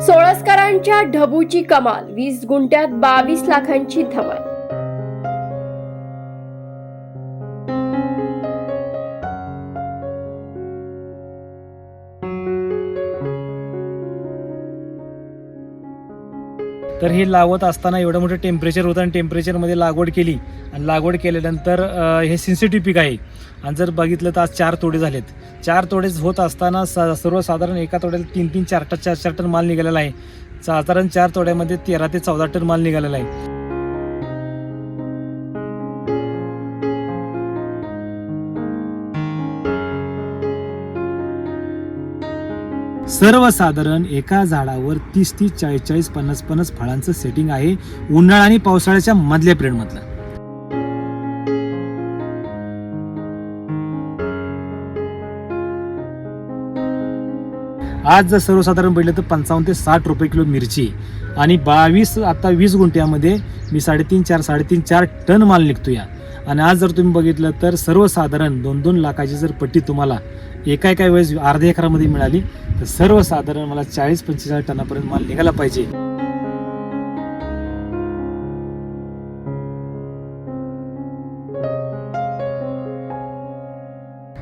सोळसकरांच्या ढबूची कमाल वीस गुंठ्यात बावीस लाखांची धमाल. तर हे लावत असताना एवढं मोठं टेम्परेचर होतं आणि टेम्परेचरमध्ये लागवड केली. आणि लागवड केल्यानंतर हे सेन्सिटिव्ह पीक आहे. आणि जर बघितलं तर आज चार तोडे झालेत. चार तोडेच होत असताना स सर्वसाधारण एका तोड्याला तीन तीन चार टन चार चार टन माल निघालेला आहे. साधारण चार तोड्यामध्ये तेरा ते चौदा टन माल निघालेला आहे. सर्वसाधारण एका झाडावर तीस तीस चाळीस चाळीस पन्नास पन्नास फळांचं सेटिंग आहे उन्हाळा आणि पावसाळ्याच्या मधल्या पिरियडमधलं. आज जर सर्वसाधारण बघितलं तर पंचावन्न ते साठ रुपये किलो मिरची आणि बावीस आता वीस गुंठ्यामध्ये मी साडेतीन चार साडेतीन चार टन माल निघतो या आणि आज जर तुम्ही बघितलं तर सर्वसाधारण दोन दोन लाखाची जर पट्टी तुम्हाला एका एका वेळेस अर्ध्या एकरामध्ये मिळाली तर सर्वसाधारण मला चाळीस पंचेचाळीस टनापर्यंत माल निघाला पाहिजे.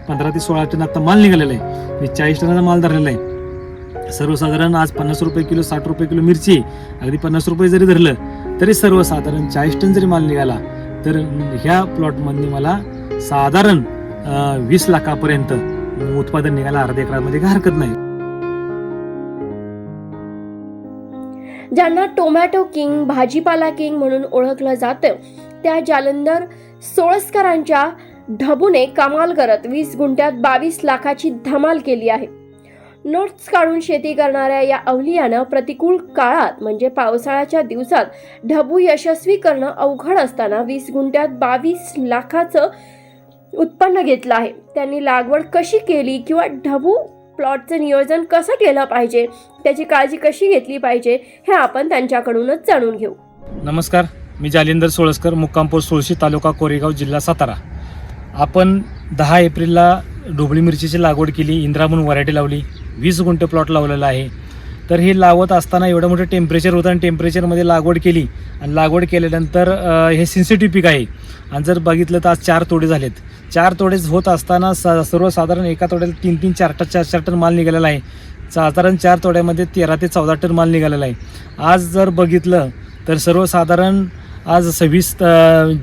पंधरा ते सोळा टन आता माल निघालेला आहे. मी चाळीस टनाचा माल धरलेला आहे. सर्वसाधारण आज पन्नास रुपये किलो साठ रुपये किलो मिरची अगदी पन्नास रुपये जरी धरलं तरी सर्वसाधारण चाळीस टन जरी माल निघाला तर ह्या प्लॉटमधनी मला साधारण वीस लाखापर्यंत उत्पादन निघायला अर्ध्या एकरामध्ये हरकत नाही. ज्यांना टोमॅटो किंग भाजीपाला किंग म्हणून ओळखलं जातं त्या जालंधर सोळसकरांच्या ढबूने कमाल करत वीस गुंठ्यात बावीस लाखाची धमाल केली आहे. नोट्स काढून शेती करणाऱ्या या अवलियानं प्रतिकूल काळात म्हणजे पावसाळ्याच्या दिवसात ढबू यशस्वी करणं अवघड असताना वीस गुंठ्यात बावीस लाखाचं उत्पन्न घेतलं आहे. त्यांनी लागवड कशी केली किंवा ढबू प्लॉटचं नियोजन कसं केलं पाहिजे त्याची काळजी कशी घेतली पाहिजे हे आपण त्यांच्याकडूनच जाणून घेऊ. नमस्कार मी जालिंदर सोळसकर मुक्कामपूर सोळशी तालुका कोरेगाव जिल्हा सातारा. आपण दहा एप्रिलला ढोबळी मिरचीची लागवड केली इंद्रा म्हणून व्हरायटी लावली वीस गुंठे प्लॉट लावलेला आहे. तर हे लावत असताना एवढं मोठं टेम्परेचर होतं आणि टेम्परेचरमध्ये लागवड केली. आणि लागवड केल्यानंतर हे सेन्सिटिव्ह पीक आहे. आणि जर बघितलं तर आज चार तोडे झालेत. चार तोडेच होत असताना स सर्वसाधारण एका तोड्याला तीन तीन चार टन चार चार टन माल निघालेला आहे. साधारण चार तोड्यामध्ये तेरा ते चौदा टन माल निघालेला आहे. आज जर बघितलं तर सर्वसाधारण आज सव्वीस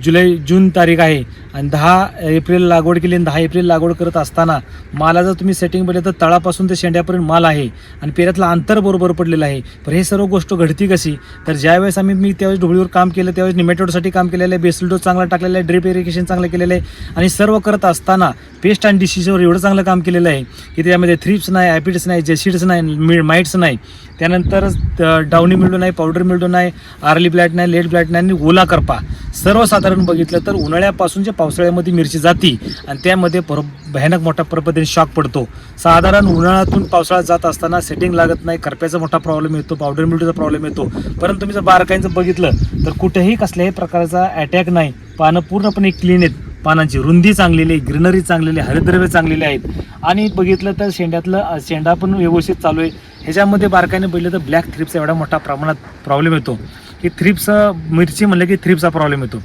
जुलै जून तारीख आहे. आणि दहा एप्रिल लागवड केली आणि दहा एप्रिल लागवड करत असताना माला जर तुम्ही सेटिंग बघितलं तर तळापासून ते शेंड्यापर्यंत माल आहे. आणि पेऱ्यातलं अंतर बरोबर पडलेलं आहे. पण हे सर्व गोष्ट घडती कशी? तर ज्यावेळेस आम्ही मी त्यावेळेस ढोबळीवर काम केलं त्यावेळेस निमेटोडसाठी काम केलेलं आहे बेसल डोस चांगला टाकलेला आहे ड्रिप इरिगेशन चांगलं केलेलं आहे. आणि सर्व करत असताना पेस्ट अँड डिसिजवर एवढं चांगलं काम केलेलं आहे की त्यामध्ये थ्रिप्स नाही ॲपिड्स नाही जेसिड्स नाही मी माइट्स नाही. त्यानंतर अ, डाउनी मिल्डो नाही पावडर मिल्डो नाही आर्ली ब्लॅट नाही लेट ब्लॅट नाही आणि ओला करपा. सर्वसाधारण बघितलं तर उन्हाळ्यापासून जे पावसाळ्यामध्ये मिरची जाती आणि त्यामध्ये पर भयानक मोठा पद्धतीने शॉक पडतो. साधारण उन्हाळ्यातून पावसाळ्यात जात असताना सेटिंग लागत नाही करप्याचा मोठा प्रॉब्लेम येतो पावडर मिल्डोचा प्रॉब्लेम येतो. परंतु तुम्ही जर बारकाईंचं बघितलं तर कुठेही कसल्याही प्रकारचा अटॅक नाही. पानं पूर्णपणे क्लीन आहेत. पानांची रुंदी चांगलेली आहे ग्रीनरी चांगलेली आहे हरिद्रव्य चांगलेले आहेत. आणि बघितलं तर शेंड्यातलं शेंडा पण व्यवस्थित चालू आहे. ह्याच्यामध्ये बारकाईने बघितलं तर ब्लॅक थ्रिप्स एवढा मोठा प्रमाणात प्रॉब्लेम येतो. की थ्रिप्स मिरची म्हणलं की थ्रिप्सचा प्रॉब्लेम येतो.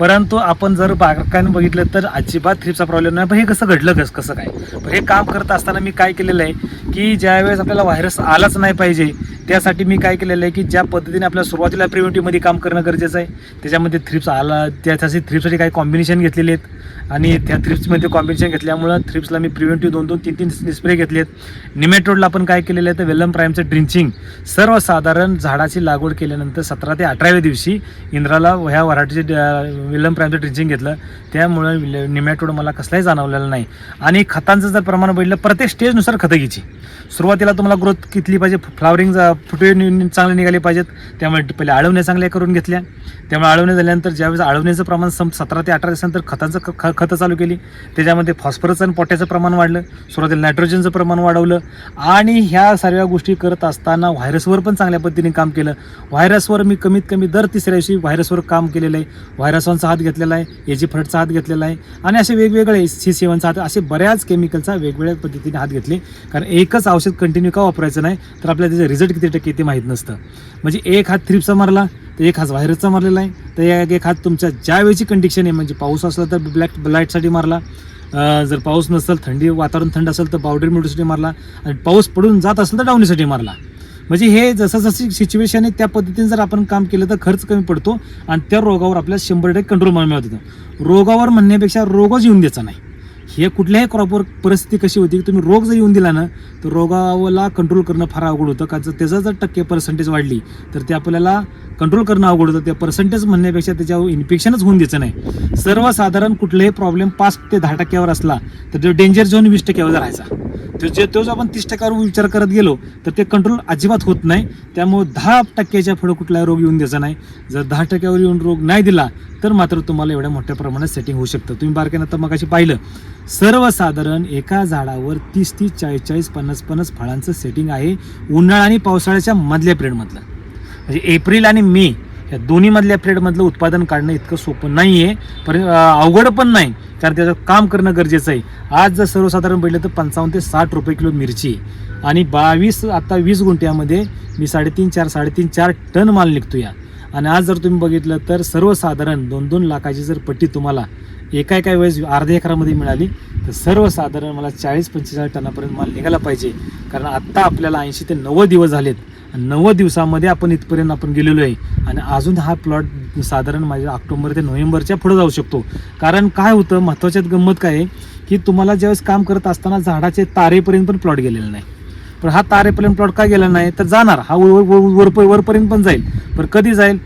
परंतु आपण जर बारकाईने बघितलं तर अजिबात थ्रिप्सचा प्रॉब्लेम नाही. पण हे कसं घडलं कसं कसं काय? पण हे काम करत असताना मी काय केलेलं आहे की ज्यावेळेस आपल्याला व्हायरस आलाच नाही पाहिजे त्यासाठी मी काय केलेलं आहे की ज्या पद्धतीने आपल्या सुरुवातीला प्रिव्हेंटिव्हमध्ये काम करणं गरजेचं आहे त्याच्यामध्ये थ्रिप्स आला त्यासाठी थ्रिप्ससाठी काही कॉम्बिनेशन घेतलेले आहेत. आणि त्या थ्रिप्समध्ये कॉम्बिनेशन घेतल्यामुळं थ्रिप्सला मी प्रिव्हेंटिव्ह दोन दोन तीन तीन स्प्रे घेतले आहेत निमेटोडला आपण काय केलेलं आहे तर वेलम प्राईमचं ड्रिंचिंग सर्वसाधारण झाडाची लागवड केल्यानंतर सतरा ते अठराव्या दिवशी इंद्राला ह्या वराठीचे वेलम प्राईमचं ड्रिंचिंग घेतलं. त्यामुळे निमॅटोड मला कसलाही जाणवलेलं नाही. आणि खतांचं जर प्रमाण बघितलं प्रत्येक स्टेजनुसार खतं घ्यायची. सुरुवातीला तुम्हाला ग्रोथ कितली पाहिजे फ्लावरिंग फुटवे नि- चांगले निघाले पाहिजेत. त्यामुळे पहिले आळवण्या चांगल्या करून घेतल्या. त्यामुळे आळवणे झाल्यानंतर ज्यावेळेस आळवण्याचं प्रमाण सम सतरा ते अठरा दिवसानंतर खतांचं ख- ख- खतं चालू केली त्याच्यामध्ये फॉस्फरस आणि पोट्याचं प्रमाण वाढलं. सुरुवातीला नायट्रोजनचं प्रमाण वाढवलं. आणि ह्या सर्व गोष्टी करत असताना व्हायरसवर पण चांगल्या पद्धतीने काम केलं. व्हायरसवर मी कमीत कमी दर तिसऱ्या दिवशी व्हायरसवर काम केलेलं आहे. व्हायरसवर सेवनचा हात घेतलेला आहे एजी फ्रटचा हात घेतलेला आहे आणि असे वेगवेगळे सी सेवनचा हात असे बऱ्याच केमिकलचा वेगवेगळ्या पद्धतीने हात घेतले. कारण एकच औषध कंटिन्यू का वापरायचं नाही तर आपल्याला त्याचं रिझल्ट किती टक्के ते माहीत नसतं. म्हणजे एक हात थ्रिपचा मारला तर एक हात व्हायरसचा मारलेला आहे. तर एक हात तुमच्या ज्या वेळची कंडिशन आहे म्हणजे पाऊस असला तर ब्लॅक ब्लाईटसाठी मारला. जर पाऊस नसेल थंडी वातावरण थंड असेल तर पावडर मिळूसाठी मारला. आणि पाऊस पडून जात असेल तर डावणीसाठी मारला. म्हणजे हे जसं जशी सिच्युएशन आहे त्या पद्धतीने जर आपण काम केलं तर खर्च कमी पडतो आणि त्या रोगावर आपल्याला शंभर टक्के कंट्रोल मिळत होतं रोगावर म्हणण्यापेक्षा रोगच येऊन द्यायचा नाही. हे कुठल्याही क्रॉपवर परिस्थिती कशी होती की तुम्ही रोग जर येऊन दिला ना तर रोगाला कंट्रोल करणं फार अवघड होतं. का जर त्याचा जर टक्के पर्सेंटेज वाढली तर ते आपल्याला कंट्रोल करणं अवघड होतं. त्या पर्सेंटेज म्हणण्यापेक्षा त्याच्यावर इन्फेक्शनच होऊन द्यायचं नाही. सर्वसाधारण कुठलाही प्रॉब्लेम पाच ते दहा टक्क्यावर असला तर तो डेंजर झोन वीस टक्क्यावर राहायचा. तो जे तो जो आपण तीस टक्क्यावर विचार करत गेलो तर ते कंट्रोल अजिबात होत नाही. त्यामुळे दहा टक्क्याच्या पुढे कुठलाही रोग येऊन द्यायचा नाही. जर दहा टक्क्यावर येऊन रोग नाही दिला तर मात्र तुम्हाला एवढ्या मोठ्या प्रमाणात सेटिंग होऊ शकतं. तुम्ही बारकाईनं आता मगाशी पाहिलं सर्वसाधारण एका झाडावर तीस तीस चाळीस चाळीस पन्नास पन्नास फळांचं सेटिंग आहे उन्हाळा आणि पावसाळ्याच्या मधल्या पिरियडमधलं म्हणजे एप्रिल आणि मे या दोन्हीमधल्या पिरियडमधलं उत्पादन काढणं इतकं सोपं नाही आहे पर अवघड पण नाही कारण त्याचं काम करणं गरजेचं आहे. आज जर सर्वसाधारण पडलं तर पंचावन्न ते साठ रुपये किलो मिरची आहे. आणि बावीस आता वीस गुंठ्यामध्ये मी साडेतीन चार साडेतीन चार टन माल निघतो या आणि आज जर तुम्ही बघितलं तर सर्वसाधारण दोन दोन लाखाची जर पट्टी तुम्हाला एका एका वेळेस अर्ध्या एकरामध्ये मिळाली तर सर्वसाधारण मला चाळीस पंचेचाळीस टनापर्यंत माल निघाला पाहिजे. कारण आत्ता आपल्याला ऐंशी ते नव्वद दिवस झालेत नव्वद दिवसामध्ये आपण इथपर्यंत आपण गेलेलो आहे. आणि अजून हा प्लॉट साधारण माझ्या ऑक्टोबर ते नोव्हेंबरच्या पुढे जाऊ शकतो. कारण काय होतं महत्त्वाच्यात गंमत काय आहे की तुम्हाला ज्यावेळेस काम करत असताना झाडाचे तारेपर्यंत पण प्लॉट गेलेला नाही. पण हा तारेपर्यंत प्लॉट का गेला नाही तर जाणार. हा वर वर- वर वरपर्यंत पण जाईल. पण कधी जाईल?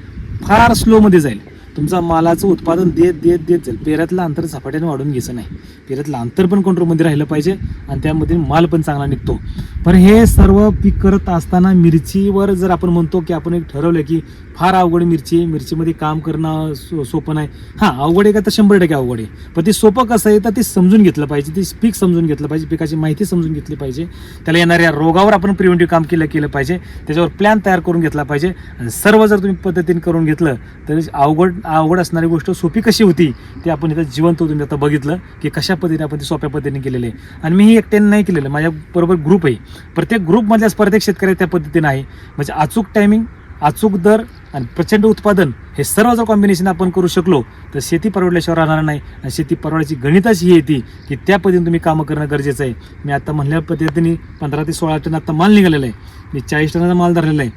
फार स्लोमध्ये जाईल. तुमचा मालाचं उत्पादन देत देत देत जाईल. पेऱ्यातलं अंतर झपाट्याने वाढून घ्यायचं नाही. पेऱ्यातलं अंतर पण कंट्रोलमध्ये राहिलं पाहिजे आणि त्यामध्ये माल पण चांगला निघतो. पण हे सर्व पीक करत असताना मिरचीवर जर आपण म्हणतो की आपण एक ठरवलं की फार अवघड मिरची आहे. मिरचीमध्ये काम करणं सो सोपं नाही. हां अवघड आहे का? तर शंभर टक्के अवघड आहे. पण ते सोपं कसं आहे तर ते समजून घेतलं पाहिजे. ते पीक समजून घेतलं पाहिजे. पिकाची माहिती समजून घेतली पाहिजे. त्याला येणाऱ्या रोगावर आपण प्रिव्हेंटिव्ह काम केलं केलं पाहिजे. त्याच्यावर प्लॅन तयार करून घेतला पाहिजे. आणि सर्व जर तुम्ही पद्धतीने करून घेतलं तर अवघड अवघड असणारी गोष्ट सोपी कशी होती ते आपण इथं जिवंत तुम्ही आता बघितलं की कशा पद्धतीने आपण ते सोप्या पद्धतीने केलेलं आहे. आणि मी ही एकट्याने नाही केलेलं. माझ्याबरोबर ग्रुप आहे. प्रत्येक ग्रुपमधल्या प्रत्येक शेतकरी त्या पद्धतीने आहे. म्हणजे अचूक टायमिंग अचूक दर आणि प्रचंड उत्पादन हे सर्व जर कॉम्बिनेशन आपण करू शकलो तर शेती परवडल्याशिवाय राहणार नाही. आणि शेती परवडायची गणितच ही येते की त्या पद्धतीने तुम्ही कामं करणं गरजेचं आहे. मी आता म्हणल्या पद्धतीने पंधरा ते सोळा टन आता माल निघालेला आहे. मी चाळीस टनाचा माल धरलेला आहे.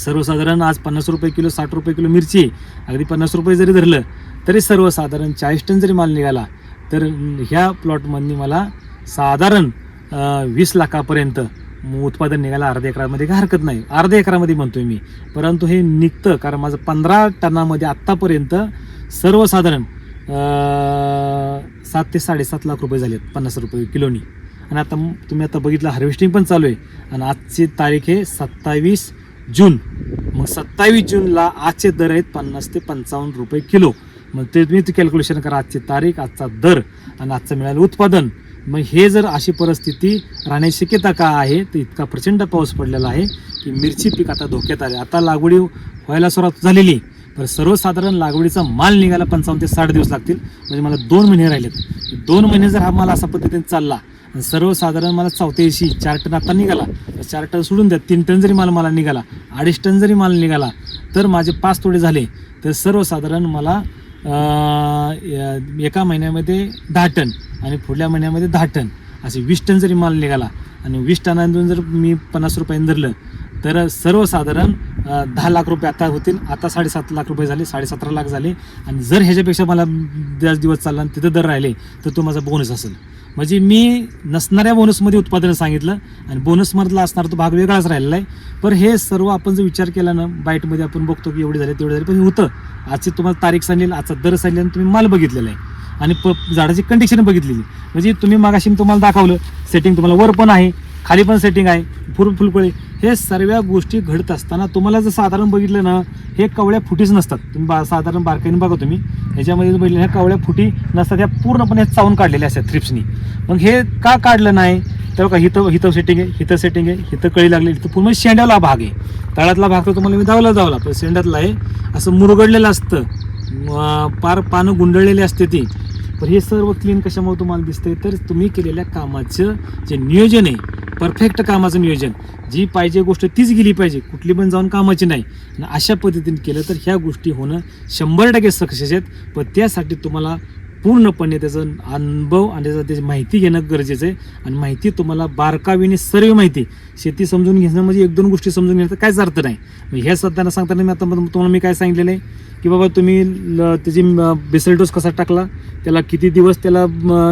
सर्वसाधारण आज पन्नास रुपये किलो साठ रुपये किलो मिरची आहे. अगदी पन्नास रुपये जरी धरलं तरी सर्वसाधारण चाळीस टन जरी माल निघाला तर ह्या प्लॉटमधनी मला साधारण वीस लाखापर्यंत उत्पादन निघायला अर्ध्या एकरामध्ये काय हरकत नाही. अर्ध्या एकरामध्ये म्हणतोय मी. परंतु हे निघतं कारण माझं पंधरा टनामध्ये आत्तापर्यंत सर्वसाधारण सात ते साडेसात लाख रुपये झालेत पन्नास रुपये किलोनी. आणि आता तुम्ही आता बघितलं हार्वेस्टिंग पण चालू आहे. आणि आजची तारीख आहे सत्तावीस जून. मग सत्तावीस जूनला आजचे दर आहेत पन्नास ते पंचावन्न रुपये किलो. मग ते तुम्ही ते कॅल्क्युलेशन करा आजची तारीख आजचा दर आणि आजचं मिळालं उत्पादन. मग हे जर अशी परिस्थिती राहण्याची शक्यता का आहे तर इतका प्रचंड पाऊस पडलेला आहे की मिरची पीक आता धोक्यात आले. आता लागवडी व्हायला सुरुवात झालेली आहे. सर्वसाधारण लागवडीचा माल निघायला पंचावन्न ते साठ दिवस लागतील. म्हणजे मला दोन महिने राहिलेत. दोन महिने जर हा माल असा पद्धतीने चालला आणि सर्वसाधारण मला चौथ्याऐंशी चार टन आता निघाला तर चार टन सोडून द्या तीन टन जरी माल मला निघाला अडीच टन जरी माल निघाला तर माझे पाच तोडे झाले. तर सर्वसाधारण मला एका महिन्यामध्ये दहा टन आणि पुढल्या महिन्यामध्ये दहा टन. असे वीस टन जरी माल निघाला आणि वीस टनांतून जर मी पन्नास रुपयाने धरलं तर सर्वसाधारण दहा लाख रुपये आता होतील. आता साडेसात लाख रुपये झाले साडेसतरा लाख झाले. आणि जर ह्याच्यापेक्षा मला जास्त दिवस चालला आणि तिथं दर राहिले तर तो माझा बोनस असेल. म्हणजे मी नसणाऱ्या बोनसमध्ये उत्पादन सांगितलं आणि बोनसमधला असणारा तो भाग वेगळाच राहिलेला आहे. पण हे सर्व आपण जर विचार केला ना बाईटमध्ये आपण बघतो की एवढे झाले तेवढे झाले पण हे होतं. आजची तुम्हाला तारीख सांगेल आजचा दर सांगेल आणि तुम्ही माल बघितलेला आहे. आणि प झाडाची कंडिशन बघितलेली. म्हणजे तुम्ही मागाशी मी तुम्हाला दाखवलं सेटिंग तुम्हाला वर पण आहे. खाली पण सेटिंग आहे फुल फुलकळी हे सर्व गोष्टी घडत असताना तुम्हाला जर साधारण बघितलं ना हे कवळ्या फुटीच नसतात. तुम्ही बा साधारण बारकाईने बघा तुम्ही. ह्याच्यामध्ये जर बघितलं ह्या कवळ्या फुटी नसतात. ह्या पूर्णपणे चावून काढलेल्या असतात थ्रिप्सनी मग हे का काढलं नाही? तर का हिथं हिथं सेटिंग आहे हिथं सेटिंग आहे हिथं कळी लागली. इथं पूर्ण शेंड्याला भाग आहे. तळातला भाग तर तुम्हाला मी दावला दावला पण शेंड्यातला आहे. असं मुरगडलेलं असतं. पार पानं गुंडळलेली असते ती. पण हे सर्व क्लीन कशामुळे तुम्हाला दिसतंय? तर तुम्ही केलेल्या कामाचं जे नियोजन आहे परफेक्ट कामाचं नियोजन जी पाहिजे गोष्ट तीच गेली पाहिजे कुठली पण जाऊन कामाची नाही. आणि अशा पद्धतीने केलं तर ह्या गोष्टी होणं शंभर टक्के सक्सेस आहेत. पण त्यासाठी तुम्हाला पूर्णपणे त्याचं अनुभव आणि त्याचा त्याची माहिती घेणं गरजेचं आहे. आणि माहिती तुम्हाला बारकावीने सर्व माहिती शेती समजून घेणं म्हणजे एक दोन गोष्टी समजून घेण्याचा काहीच अर्थ नाही. मग ह्या सध्याना सांगताना मी आता तुम्हाला मी काय सांगितलेलं आहे? की बाबा तुम्ही त्याची बेसल डोस कसा टाकला? त्याला किती दिवस त्याला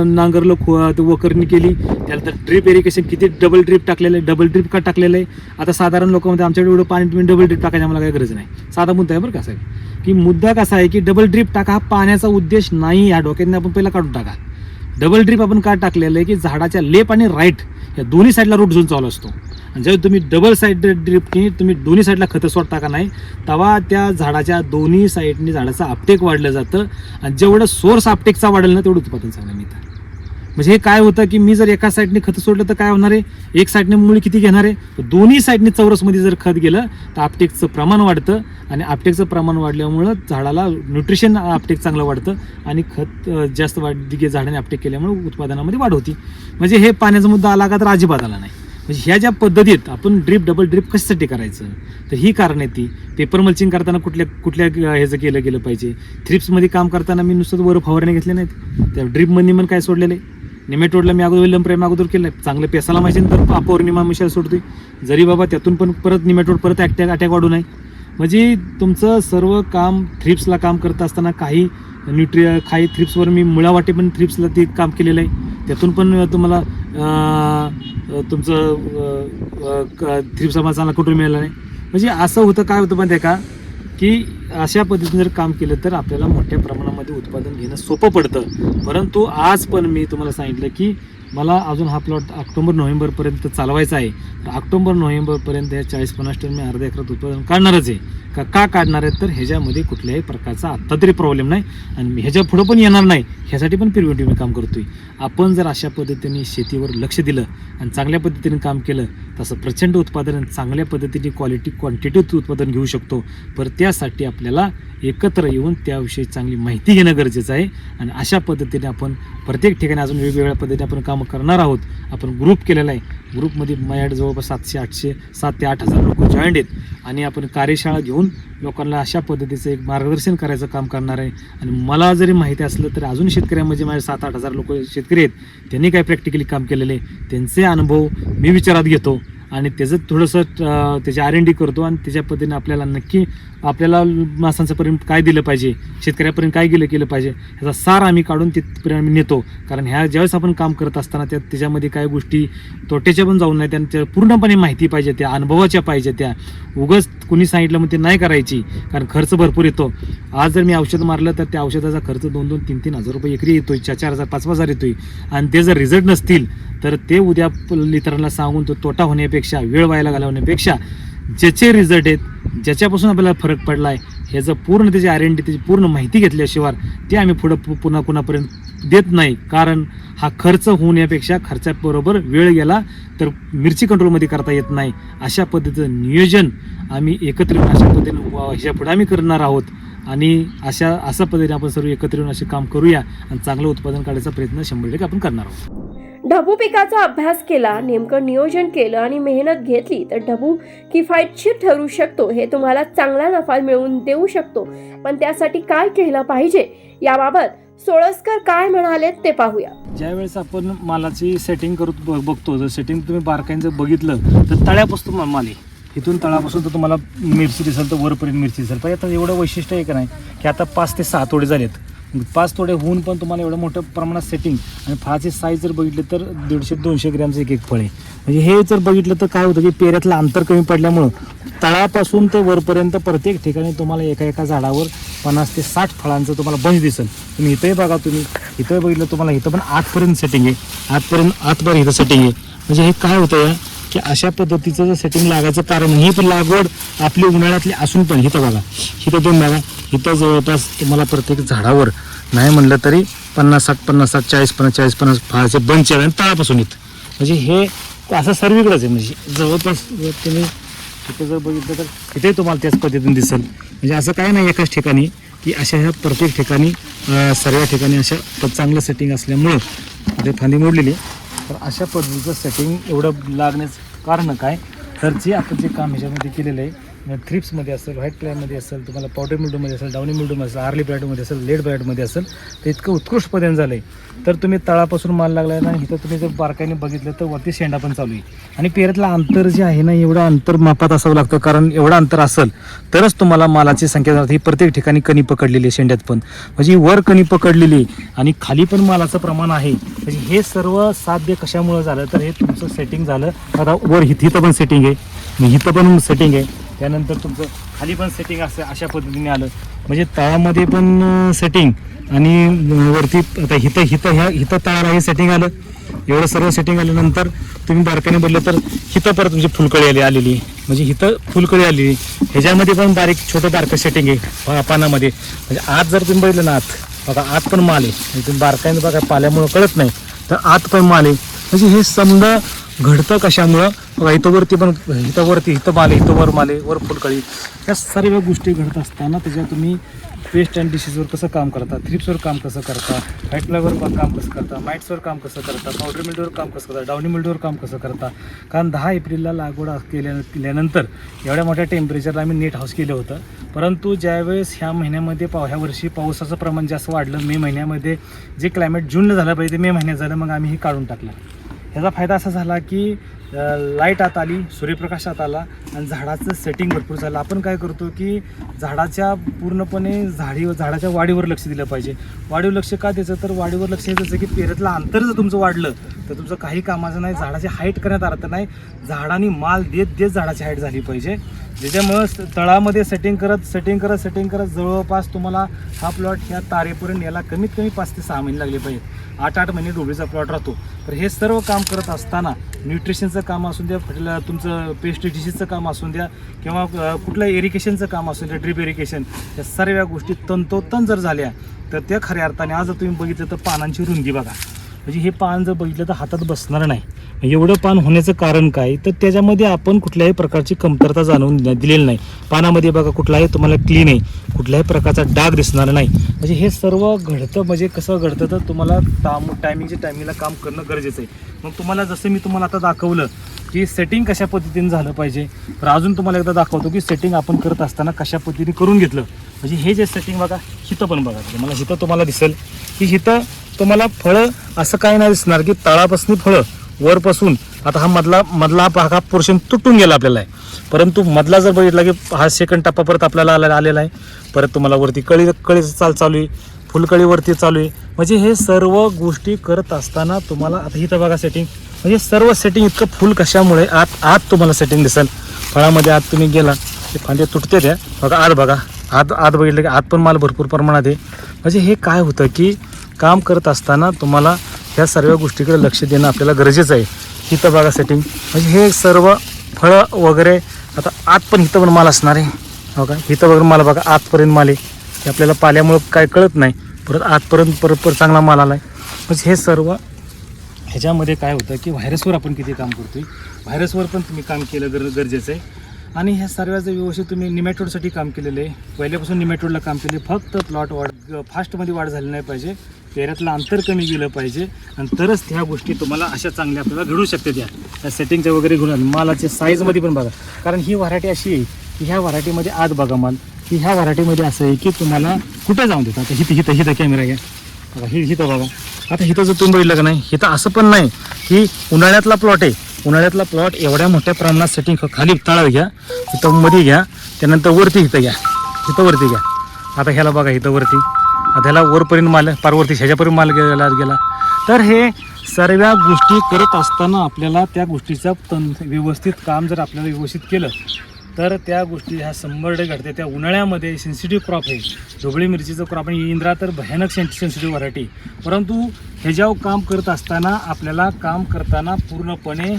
नांगरलं खो वकरणी केली? त्यानंतर ड्रीप इरिगेशन किती डबल ड्रीप टाकलेलं आहे? डबल ड्रीप का टाकलेलं आहे? आता साधारण लोकांमध्ये आमच्याकडे एवढं पाणी तुम्ही डबल ड्रीप टाकायची आम्हाला काही गरज नाही. साधा मुद्दा आहे बरं का साहेब? की मुद्दा कसा आहे की डबल ड्रीप टाका हा पाण्याचा उद्देश नाही या डोक्याने आपण पहिला काढून टाका. डबल ड्रीप आपण का टाकलेलं आहे की झाडाच्या लेप आणि राईट या दोन्ही साईडला रूट झोन चालू असतो. आणि जेव्हा तुम्ही डबल साईड ड्रिपनी तुम्ही दोन्ही साईडला खतं सोड टाका नाही तेव्हा त्या झाडाच्या दोन्ही साईडनी झाडाचं आपटेक वाढलं जातं. आणि जेवढं सोर्स आपटेकचा वाढेल ना तेवढं उत्पादन चांगलं मिळतं. म्हणजे हे काय होतं की मी जर एका साईडने खत सोडलं तर काय होणार आहे? एक साईडने मुळी किती घेणार आहे? तर दोन्ही साईडने चौरसमध्ये जर खत गेलं तर आपटेकचं प्रमाण वाढतं आणि आपटेकचं प्रमाण वाढल्यामुळं झाडाला न्यूट्रिशन आपटेक चांगलं वाढतं आणि खत जास्त वाढ दिगे झाडाने आपटेक केल्यामुळे उत्पादनामध्ये वाढ होती. म्हणजे हे पाण्याचा मुद्दा आला का तर अजिबात आला नाही. म्हणजे ह्या ज्या पद्धतीत आपण ड्रीप डबल ड्रीप कशासाठी करायचं? तर ही कारण आहे ती. पेपर मल्चिंग करताना कुठल्या कुठल्या ह्याचं केलं गेलं पाहिजे? थ्रिप्समध्ये काम करताना मी नुसतं वर फवारणी घेतले नाहीत. त्या ड्रीपमध्ये पण काय सोडलेलं आहे? निमेटोडला मी अगोदर विलंब प्रेम अगोदर केलं चांगलं पेसाला माहिती तर पौर्णिमा मिशाल सोडते जरी बाबा त्यातून पण परत निमेटोड परत अटॅक अटॅक वाढू नये. म्हणजे तुमचं सर्व काम थ्रिप्सला काम करत असताना काही न्यूट्रिय काही थ्रिप्सवर मी मुळावाटे पण थ्रिप्सला ते काम केलेलं आहे. त्यातून पण तुम्हाला तुमचं थ्रिप्स मला चांगला कुठून मिळालं नाही. म्हणजे असं होतं काय होतं माहिती आहे का? की अशा पद्धतीने जर काम केलं तर आपल्याला मोठ्या प्रमाणामध्ये उत्पादन घेणं सोपं पडतं. परंतु आज पण मी तुम्हाला सांगितलं की मला अजून हा प्लॉट ऑक्टोबर नोव्हेंबरपर्यंत चालवायचा आहे. तर ऑक्टोबर नोव्हेंबरपर्यंत या चाळीस पन्नास टन मी अर्ध्या एकरात उत्पादन काढणारच आहे. का का काढणार आहेत? तर ह्याच्यामध्ये कुठल्याही प्रकारचा आत्ता तरी प्रॉब्लेम नाही आणि मी ह्याच्या पुढं पण येणार नाही. ह्यासाठी पण प्रिव्हेंटिव्ह मी काम करतोय. आपण जर अशा पद्धतीने शेतीवर लक्ष दिलं आणि चांगल्या पद्धतीने काम केलं तसं प्रचंड उत्पादन चांगल्या पद्धतीने क्वालिटी क्वांटिटी उत्पादन घेऊ शकतो. पर त्यासाठी आपल्याला एकत्र येऊन त्याविषयी चांगली माहिती घेणं गरजेचं आहे. आणि अशा पद्धतीने आपण प्रत्येक ठिकाणी अजून वेगवेगळ्या पद्धतीने आपण कामं करणार आहोत. आपण ग्रुप केलेला आहे. ग्रुपमध्ये माझ्याकडे जवळपास सातशे आठशे सात ते आठ हजार लोक जॉईंट आहेत. आणि आपण कार्यशाळा घेऊन लोकांना अशा पद्धतीचं एक मार्गदर्शन करायचं काम करणार आहे. आणि मला जरी माहिती असलं तर अजून शेतकऱ्यांमध्ये माझे सात आठ हजार लोक शेतकरी आहेत. त्यांनी काय प्रॅक्टिकली काम केलेले आहे? त्यांचे अनुभव मी विचारात घेतो. आणि त्याचं थोडंसं त्याची आर एन डी करतो आणि त्याच्या पद्धतीने आपल्याला नक्की आपल्याला माणसांच्यापर्यंत काय दिलं पाहिजे शेतकऱ्यापर्यंत काय गेलं केलं पाहिजे ह्याचा सार आम्ही काढून तिथपर्यंत आम्ही नेतो. कारण ह्या ज्यावेळेस आपण काम करत असताना त्या त्याच्यामध्ये काय गोष्टी तोट्याच्या पण जाऊन नाही त्यांच्या पूर्णपणे माहिती पाहिजे त्या अनुभवाच्या पाहिजे त्या. उगच कुणी सांगितलं मग ते नाही करायची कारण खर्च भरपूर येतो. आज जर मी औषध मारलं तर त्या औषधाचा खर्च दोन दोन तीन तीन हजार रुपये एकरी येतोय चार चार हजार पाच पाच हजार येतोय. आणि ते जर रिझल्ट नसतील तर ते उद्या इतरांना सांगून तो तोटा होण्यापेक्षा वेळ व्हायला घालवण्यापेक्षा ज्याचे रिझल्ट आहेत ज्याच्यापासून आपल्याला फरक पडला आहे ह्याचं पूर्ण त्याची आर एन डी त्याची पूर्ण माहिती घेतल्याशिवाय ते आम्ही पुढं पु- पुन्हा कुणापर्यंत देत नाही. कारण हा खर्च होण्यापेक्षा खर्चाबरोबर वेळ गेला तर मिरची कंट्रोलमध्ये करता येत नाही. अशा पद्धतीचं नियोजन आम्ही एकत्रित अशा पद्धतीने ह्याच्या पुढे आम्ही करणार आहोत. आणि अशा अशा पद्धतीने आपण सर्व एकत्र येऊन असे काम करूया आणि चांगलं उत्पादन काढायचा प्रयत्न शंभर टक्के आपण करणार आहोत. ढबू पिकाचा अभ्यास केला नेमकं नियोजन केलं आणि मेहनत घेतली तर ढबू किफायतशीर ठरू शकतो हे तुम्हाला चांगला नफा मिळवून देऊ शकतो. पण त्यासाठी काय केलं पाहिजे? याबाबत सोळसकर काय म्हणाले ते पाहूया. ज्यावेळेस आपण मालाची सेटिंग करत बघतो जर सेटिंग तुम्ही बारकाईनं जर बघितलं तर तळ्यापासून माल आहे. इथून तळापासून तर तुम्हाला मिरची दिसेल तर वरपर्यंत मिरची दिसेल. पण आता एवढं वैशिष्ट्य आहे का नाही की आता पाच ते सहा तोडे झालेत. पाच तोडे होऊन पण तुम्हाला एवढं मोठं प्रमाणात सेटिंग आणि फळाची साईज जर बघितली तर दीडशे दोनशे ग्रॅमचं एक एक फळ आहे. म्हणजे हे जर बघितलं तर काय होतं की पेऱ्यातलं अंतर कमी पडल्यामुळं तळापासून ते वरपर्यंत प्रत्येक ठिकाणी तुम्हाला एका एका झाडावर पन्नास ते साठ फळांचं तुम्हाला बंच दिसेल. तुम्ही इथंही बघा तुम्ही. इथं बघितलं तुम्हाला इथं पण आठपर्यंत सेटिंग आहे. आतपर्यंत आतपर्यंत इथं सेटिंग आहे. म्हणजे हे काय होतं की अशा पद्धतीचं जर सेटिंग लागायचं कारण ही पण लागवड आपली उन्हाळ्यातली असून पण इथं बघा इथं दोन बघा इथं जवळपास तुम्हाला प्रत्येक झाडावर नाही म्हणलं तरी पन्नास साठ पन्नास साठ चाळीस पन्नास चाळीस पन्नास फळाचे बंच आहे आणि तळापासून इथं. म्हणजे हे असं सर्वीकडंच आहे म्हणजे जवळपास तुम्ही इथं जर बघितलं तर इथे तुम्हाला त्याच पद्धतीने दिसेल. म्हणजे असं काय नाही एकाच ठिकाणी की अशा ह्या प्रत्येक ठिकाणी सर्व ठिकाणी अशा चांगलं सेटिंग असल्यामुळं ते फांदी मोडलेली तर अशा पद्धतीचं सेटिंग एवढं लागण्याचं कारण काय? तर जे आपण जे काम ह्याच्यामध्ये केलेलं आहे थ्रिप्समध्ये असेल व्हाईट प्लॅनमध्ये असेल तुम्हाला पावडर मिल्डूमध्ये असेल डाऊनी मिल्डूमध्ये असेल आर्ली ब्रॅडमध्ये असेल लेड ब्रॅडमध्ये असेल तर इतकं उत्कृष्ट पद्धतीने झालं आहे तर तुम्ही तळापासून माल लागला आहे ना इथं तुम्ही जर बारकाईने बघितलं तर वरती शेंडा पण चालू आहे. आणि पेऱ्यातलं अंतर जे आहे ना एवढं अंतर मापात असावं लागतं कारण एवढं अंतर असेल तरच तुम्हाला मालाची संख्या जाणवते. ही प्रत्येक ठिकाणी कणी पकडलेली आहे शेंड्यात पण. म्हणजे वर कणी पकडलेली आहे आणि खाली पण मालाचं प्रमाण आहे. म्हणजे हे सर्व साध्य कशामुळं झालं? तर हे तुमचं सेटिंग झालं. आता वर हिथं पण सेटिंग आहे. आणि हिथं पण सेटिंग आहे. त्यानंतर तुमचं खाली पण सेटिंग असं अशा पद्धतीने आलं. म्हणजे तळामध्ये पण सेटिंग आणि वरती आता हिथं हिथं ह्या हिथं तळाला हे सेटिंग आलं. एवढं सर्व सेटिंग आल्यानंतर तुम्ही बारकाईने बोललं तर हिथं परत तुमची फुलकळी आली आलेली. म्हणजे हिथं फुलकळी आलेली. ह्याच्यामध्ये पण बारीक छोटं बारकं सेटिंग आहे पानामध्ये. म्हणजे आत जर तुम्ही बघितलं ना आत बघा आत पण माल आहे. म्हणजे तुम्ही बारकाईने बघा पाल्यामुळं कळत नाही तर आत पण माल आहे. म्हणजे हे समजा घडतं कशामुळं? बघा इथं पण इथं वरती इथं माले वर माले वर फुलकळी या सर्व गोष्टी घडत असताना त्याच्यात तुम्ही पेस्ट अँड डिशेसवर कसं काम करता? थ्रिप्सवर काम कसं करता? व्हाईटफ्लावर काम कसं करता? माइट्सवर काम कसं करता? पावडर मिल्डवर काम कसं करता? डाऊनी मिल्डवर काम कसं करता? कारण दहा एप्रिलला लागवड केल्या केल्यानंतर एवढ्या मोठ्या टेम्परेचरला आम्ही नेट हाऊस केलं होतं. परंतु ज्यावेळेस ह्या महिन्यामध्ये पाव ह्या वर्षी पावसाचं प्रमाण जास्त वाढलं मे महिन्यामध्ये जे क्लायमेट जूनला झालं पाहिजे मे महिन्यात झालं मग आम्ही हे काढून टाकलं. ह्याचा फायदा असा झाला की लाइट आत आली सूर्यप्रकाशात आला आणि झाडाचं सेटिंग भरपूर झालं. आपण काय करतो की झाडाच्या पूर्णपणे झाडी झाडाच्या वाढीवर लक्ष दिलं पाहिजे. वाढीवर लक्ष का द्यायचं? तर वाढीवर लक्ष द्यायचं की पेरतलं अंतर जर तुमचं वाढलं तर तुमचं काही कामाचं नाही झाडाची हाईट करण्यात अर्थ नाही. झाडांनी माल देत देत झाडाची हाईट झाली पाहिजे. ज्याच्यामुळं स- तळामध्ये सेटिंग करत सेटिंग करत सेटिंग करत जवळपास तुम्हाला हा प्लॉट ह्या तारेपर्यंत याला कमीत कमी पाच ते सहा महिने लागले पाहिजे आठ आठ महिने डोबळीचा प्लॉट राहतो. तर हे सर्व काम करत असताना न्यूट्रिशनचं काम असून द्या फर्टिला तुमचं पेस्ट डिसीजचं काम असून द्या किंवा कुठलं इरिगेशनचं काम असून द्या ड्रीप इरिगेशन या सर्व गोष्टी तंतोतंत जर झाल्या तर त्या खऱ्या अर्थाने आज जर तुम्ही बघितलं तर पानांची रुंदी बघा. म्हणजे हे पान जर बघितलं तर हातात बसणार नाही. म्हणजे एवढं पान होण्याचं कारण काय? तर त्याच्यामध्ये आपण कुठल्याही प्रकारची कमतरता जाणवून दिलेली नाही. पानामध्ये बघा कुठलाही तुम्हाला क्लीन आहे. कुठल्याही प्रकारचा डाग दिसणार नाही. म्हणजे हे सर्व घडतं म्हणजे कसं घडतं तर तुम्हाला टाम टायमिंगच्या टायमिंगला काम करणं गरजेचं आहे. मग तुम्हाला जसं मी तुम्हाला आता दाखवलं की सेटिंग कशा पद्धतीने झालं पाहिजे. तर अजून तुम्हाला एकदा दाखवतो की सेटिंग आपण करत असताना कशा पद्धतीने करून घेतलं. म्हणजे हे जे सेटिंग बघा हिथं पण बघा. मला हिथं तुम्हाला दिसेल. की हिथं तुम्हाला फळं असं काही नाही दिसणार की तळापासून फळं वरपासून आता हा मधला मधला हा हा पोर्शन तुटून गेला आपल्याला आहे. परंतु मधला जर बघितला की हा सेकंड टप्पा परत आपल्याला आला आलेला आहे. परत तुम्हाला वरती कळी कळी चाल चालू आहे. फुलकळीवरती चालू आहे. म्हणजे हे सर्व गोष्टी करत असताना तुम्हाला आता इथं बघा सेटिंग म्हणजे सर्व सेटिंग इतकं फुल कशामुळे आत आत तुम्हाला सेटिंग दिसेल. फळामध्ये आत तुम्ही गेला ते फांदे तुटते त्या बघा आत बघा. आत आत बघितलं की आत पण माल भरपूर प्रमाणात आहे. म्हणजे हे काय होतं की काम करत असताना तुम्हाला ह्या सर्व गोष्टीकडे लक्ष देणं आपल्याला गरजेचं आहे. हिथं बघा सेटिंग म्हणजे हे सर्व फळं वगैरे आता आत पण इथं पण माल असणार आहे. हो का? इथं वगैरे माल बघा आतपर्यंत माल आहे. हे आपल्याला पाल्यामुळं काय कळत नाही. परत आतपर्यंत परत परत चांगला माल आला आहे म्हणजे हे सर्व ह्याच्यामध्ये काय होतं की व्हायरसवर आपण किती काम करतोय? व्हायरसवर पण तुम्ही काम केलं गर गरजेचं आहे. आणि ह्या सर्वांचं व्यवस्थित तुम्ही निमॅटोडसाठी काम केलेलं आहे. पहिल्यापासून निमॅटोडला काम केले फक्त प्लॉट वाढ फास्टमध्ये वाढ झाली नाही पाहिजे. पेऱ्यातलं अंतर कमी गेलं पाहिजे आणि तरच ह्या गोष्टी तुम्हाला अशा चांगल्या आपल्याला घडू शकते त्या त्या सेटिंगच्या वगैरे घडून मालाच्या साईजमध्ये पण बघा. कारण ही व्हरायटी अशी आहे की ह्या व्हरायटीमध्ये आज बघा माल. की ह्या व्हरायटीमध्ये असं आहे की तुम्हाला कुठे जाऊन देतात. आता हिथं हिथं हिथं कॅमेरा घ्या. बघा ही हिथं बघा. आता हिथं जर तुम्ही बघितलं का नाही हिथं असं पण नाही की उन्हाळ्यातला प्लॉट आहे. उन्हाळ्यातला प्लॉट एवढ्या मोठ्या प्रमाणात सेटिंग खाली तळावं घ्या. तिथं मध्ये घ्या. त्यानंतर वरती इथं घ्या. इथं वरती घ्या. आता ह्याला बघा इथं वरती. त्याला वरपर्यंत माल पारवरती ह्याच्यापर्यंत माल गेला गेला. तर हे सर्व गोष्टी करत असताना आपल्याला त्या गोष्टीचं तन व्यवस्थित काम जर आपल्याला व्यवस्थित केलं तर त्या गोष्टी ह्या शंभर डे घडते. त्या उन्हाळ्यामध्ये सेन्सिटिव्ह क्रॉप आहे. ढोबळी मिरचीचं क्रॉप आहे इंद्रा तर भयानक सेन्सिटिव्ह व्हरायटी परंतु ह्याच्यावर काम करत असताना आपल्याला काम करताना पूर्णपणे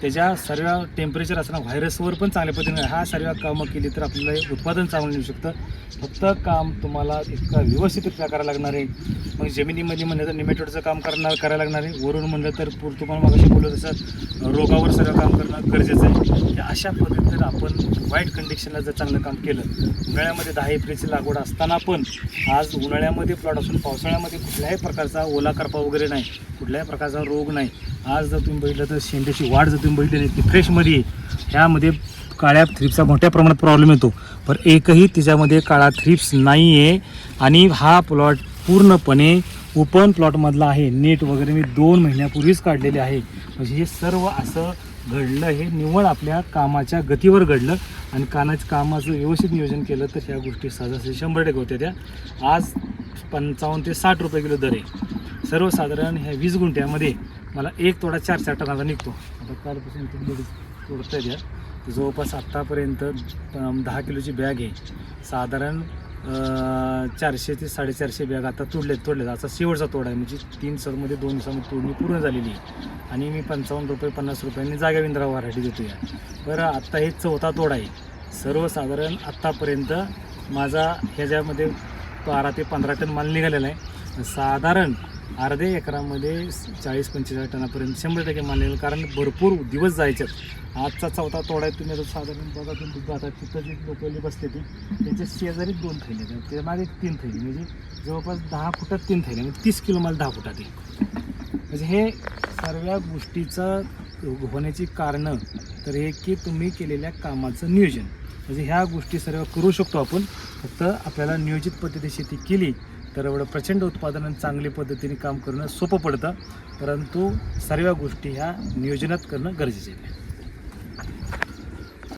त्याच्या सर्व टेम्परेचर असणं व्हायरसवर पण चांगल्या पद्धतीने हा सर्व कामं केली तर आपल्याला हे उत्पादन चांगलं मिळू शकतं. फक्त काम तुम्हाला इतका व्यवस्थितरित्या करायला लागणार आहे. मग जमिनीमध्ये म्हणलं तर निमेटोडचं काम करणार करायला लागणार आहे. वरून म्हणलं तर पूर तुम्हाला मगाशी बोलत असं रोगावर सर्व काम करणं गरजेचं आहे. या अशा पद्धतीने आपण वाईट कंडिशनला जर चांगलं काम केलं उन्हाळ्यामध्ये दहा एप्रिलची लागवड असताना पण आज उन्हाळ्यामध्ये प्लॉट असून पावसाळ्यामध्ये कुठल्याही प्रकारचा ओला करपा वगैरे नाही. कुठल्याही प्रकारचा रोग नाही. आज जर तुम्ही बघितलं तर शेंड्याची वाढ जर तुम्ही बघितलेली नाही ती फ्रेशमध्ये ह्यामध्ये काळ्या थ्रिप्सचा मोठ्या प्रमाणात प्रॉब्लेम येतो. पण एकही तिच्यामध्ये काळा थ्रिप्स नाही आहे आणि हा प्लॉट पूर्णपणे ओपन प्लॉटमधला आहे. नेट वगैरे मी दोन महिन्यापूर्वीच काढलेले आहे. म्हणजे हे सर्व असं घडलं हे निव्वळ आपल्या कामाच्या गतीवर घडलं. आणि कानाच्या कामाचं व्यवस्थित नियोजन केलं तर ह्या गोष्टी सहजासहजी शंभर टक्के होत्या त्या. आज पंचावन्न ते साठ रुपये किलो दर आहे. सर्वसाधारण ह्या वीस गुंठ्यामध्ये मला एक तोडा चार चार टनाचा निघतो. आता कालपासून तुम्ही बघ तोडता द्या जवळपास आत्तापर्यंत दहा किलोची बॅग आहे. साधारण चारशे ते साडेचारशे बॅग आता तोडले तोडले. आता शेवटचा तोडा आहे. म्हणजे तीन सरमध्ये दोन दिवसामध्ये तोडणी पूर्ण झालेली आहे. आणि मी पंचावन्न रुपये पन्नास रुपयांनी जागा विंद्रा व्हरायटी देतो या बरं आत्ता हे चौथा तोडा आहे. सर्वसाधारण आत्तापर्यंत माझा ह्याच्यामध्ये बारा ते पंधरा टन माल निघालेला आहे. साधारण अर्ध्या एकरामध्ये चाळीस पंचेचाळीस टनापर्यंत शंभर टक्के माल कारण भरपूर दिवस जायच्यात आजचा चौथा तोडा तुम्ही आता साधारण बघा तुम्ही बघा आता तिथं जी लोकली बसते ती त्याच्या शेजारी दोन थैले आहेत. त्याच्यामागे तीन थैली म्हणजे जवळपास दहा फुटात तीन थैले म्हणजे तीस किलो माल दहा फुटात येईल. म्हणजे हे सर्व गोष्टीचं होण्याची कारणं तर हे की तुम्ही केलेल्या कामाचं नियोजन. म्हणजे ह्या गोष्टी सर्व करू शकतो आपण. फक्त आपल्याला नियोजित पद्धती शेती केली तर एवढं प्रचंड उत्पादन चांगल्या पद्धतीने काम करणं सोपं पडतं. परंतु सर्व गोष्टी ह्या नियोजनात करणं गरजेचे आहे.